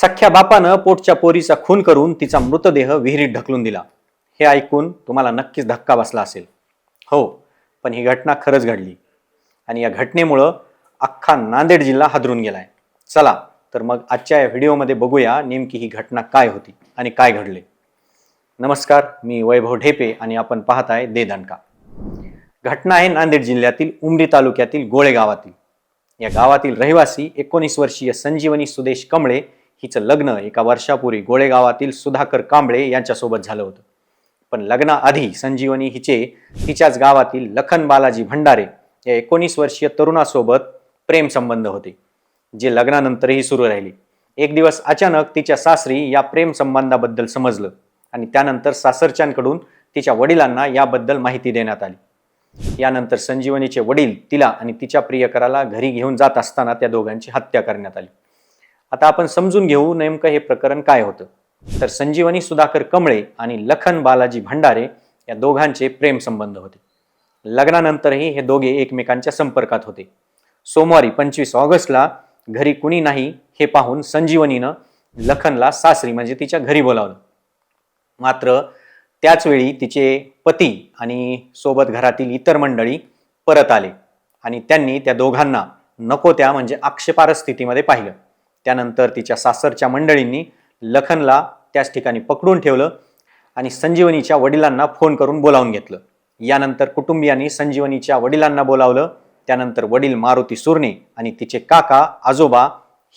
सख्ख्या बापानं पोटच्या पोरीचा खून करून तिचा मृतदेह विहिरीत ढकलून दिला. हे ऐकून तुम्हाला नक्कीच धक्का बसला असेल. हो पण ही घटना खरंच घडली. आणि या घटनेमुळं अख्खा नांदेड जिल्हा हादरून गेलाय. चला तर मग आजच्या या व्हिडिओमध्ये बघूया नेमकी ही घटना काय होती आणि काय घडले. नमस्कार मी वैभव ढेपे आणि आपण पाहताय दे दणका. घटना आहे नांदेड जिल्ह्यातील उमरी तालुक्यातील गोळे गावातील या गावातील रहिवासी एकोणीस वर्षीय संजीवनी सुदेश कमळे हिचं लग्न एका वर्षापूर्वी गोळेगावातील सुधाकर कांबळे यांच्यासोबत झालं होतं. पण लग्नाआधी संजीवनी हिचे तिच्याच गावातील लखन बालाजी भंडारे या एकोणीस वर्षीय तरुणासोबत प्रेमसंबंध होते जे लग्नानंतरही सुरू राहिले. एक दिवस अचानक तिच्या सासरी या प्रेमसंबंधाबद्दल समजलं आणि त्यानंतर सासरच्यांकडून तिच्या वडिलांना याबद्दल माहिती देण्यात आली. यानंतर संजीवनीचे वडील तिला आणि तिच्या प्रियकराला घरी घेऊन जात असताना त्या दोघांची हत्या करण्यात आली. आता आपण समजून घेऊ नेमकं हे प्रकरण काय होतं. तर संजीवनी सुधाकर कमळे आणि लखन बालाजी भंडारे या दोघांचे प्रेम संबंध होते. लग्नानंतरही हे दोघे एकमेकांच्या संपर्कात होते. सोमवारी पंचवीस ऑगस्टला घरी कुणी नाही हे पाहून संजीवनीनं लखनला सासरी म्हणजे तिच्या घरी बोलावलं. मात्र त्याचवेळी तिचे पती आणि सोबत घरातील इतर मंडळी परत आले आणि त्यांनी त्या दोघांना नको त्या म्हणजे आक्षेपार स्थितीमध्ये पाहिलं. त्यानंतर तिच्या सासरच्या मंडळींनी लखनला त्याच ठिकाणी पकडून ठेवलं आणि संजीवनीच्या वडिलांना फोन करून बोलावून घेतलं. यानंतर कुटुंबियांनी संजीवनीच्या वडिलांना बोलावलं. त्यानंतर वडील मारुती सुर्णे आणि तिचे काका आजोबा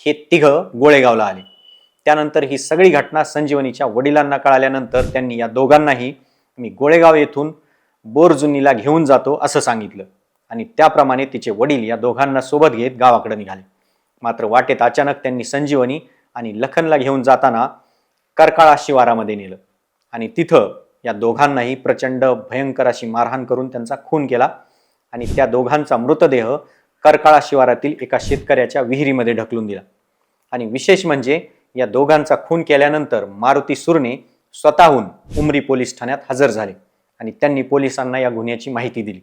हे तिघं गोळेगावला आले. त्यानंतर ही सगळी घटना संजीवनीच्या वडिलांना कळाल्यानंतर त्यांनी या दोघांनाही मी गोळेगाव येथून बोरजुनीला घेऊन जातो असं सांगितलं. आणि त्याप्रमाणे तिचे वडील या दोघांना सोबत घेत गावाकडे निघाले. मात्र वाटेत अचानक त्यांनी संजीवनी आणि लखनला घेऊन जाताना करकाळा शिवारामध्ये नेलं. आणि तिथं या दोघांनाही प्रचंड भयंकर अशी मारहाण करून त्यांचा खून केला आणि त्या दोघांचा मृतदेह करकाळा शिवारातील एका शेतकऱ्याच्या विहिरीमध्ये ढकलून दिला. आणि विशेष म्हणजे या दोघांचा खून केल्यानंतर मारुती सुरने स्वतःहून उमरी पोलीस ठाण्यात हजर झाले आणि त्यांनी पोलिसांना या गुन्ह्याची माहिती दिली.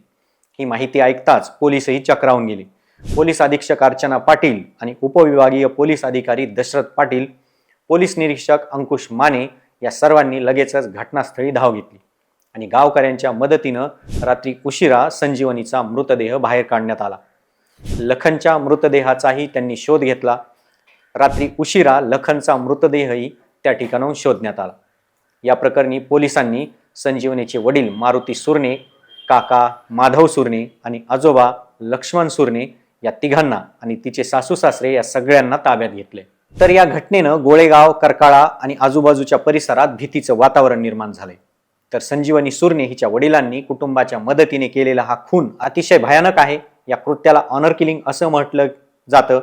ही माहिती ऐकताच पोलीसही चक्रावून गेले. पोलीस अधीक्षक अर्चना पाटील आणि उपविभागीय पोलीस अधिकारी दशरथ पाटील पोलीस निरीक्षक अंकुश माने या सर्वांनी लगेचच घटनास्थळी धाव घेतली आणि गावकऱ्यांच्या मदतीनं रात्री उशिरा संजीवनीचा मृतदेह बाहेर काढण्यात आला. लखनच्या मृतदेहाचाही त्यांनी शोध घेतला. रात्री उशिरा लखनचा मृतदेहही त्या ठिकाणाहून शोधण्यात आला. या प्रकरणी पोलिसांनी संजीवनीचे वडील मारुती सुर्णे काका माधव सुर्णे आणि आजोबा लक्ष्मण सुर्णे या तिघांना आणि तिचे सासू सासरे या सगळ्यांना ताब्यात घेतले. तर या घटनेनं गोळेगाव करकाळा आणि आजूबाजूच्या परिसरात भीतीचं वातावरण निर्माण झालंय. तर संजीवनी सुर्ने हिच्या वडिलांनी कुटुंबाच्या मदतीने केलेला हा खून अतिशय भयानक आहे. या कृत्याला ऑनर किलिंग असं म्हटलं जातं.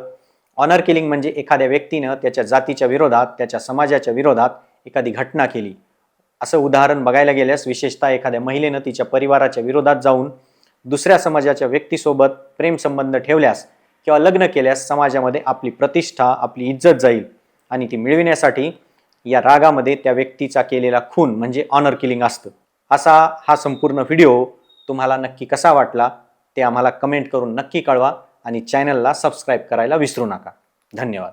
ऑनर किलिंग म्हणजे एखाद्या व्यक्तीनं त्याच्या जातीच्या विरोधात त्याच्या समाजाच्या विरोधात एखादी घटना केली. असं उदाहरण बघायला गेल्यास विशेषतः एखाद्या महिलेनं तिच्या परिवाराच्या विरोधात जाऊन दुसऱ्या समाजाच्या व्यक्तीसोबत प्रेमसंबंध ठेवल्यास किंवा लग्न केल्यास समाजामध्ये आपली प्रतिष्ठा आपली इज्जत जाईल. आणि ती मिळविण्यासाठी या रागामध्ये त्या व्यक्तीचा केलेला खून म्हणजे ऑनर किलिंग असतं. असा हा संपूर्ण व्हिडिओ तुम्हाला नक्की कसा वाटला ते आम्हाला कमेंट करून नक्की कळवा आणि चॅनलला सबस्क्राईब करायला विसरू नका. धन्यवाद.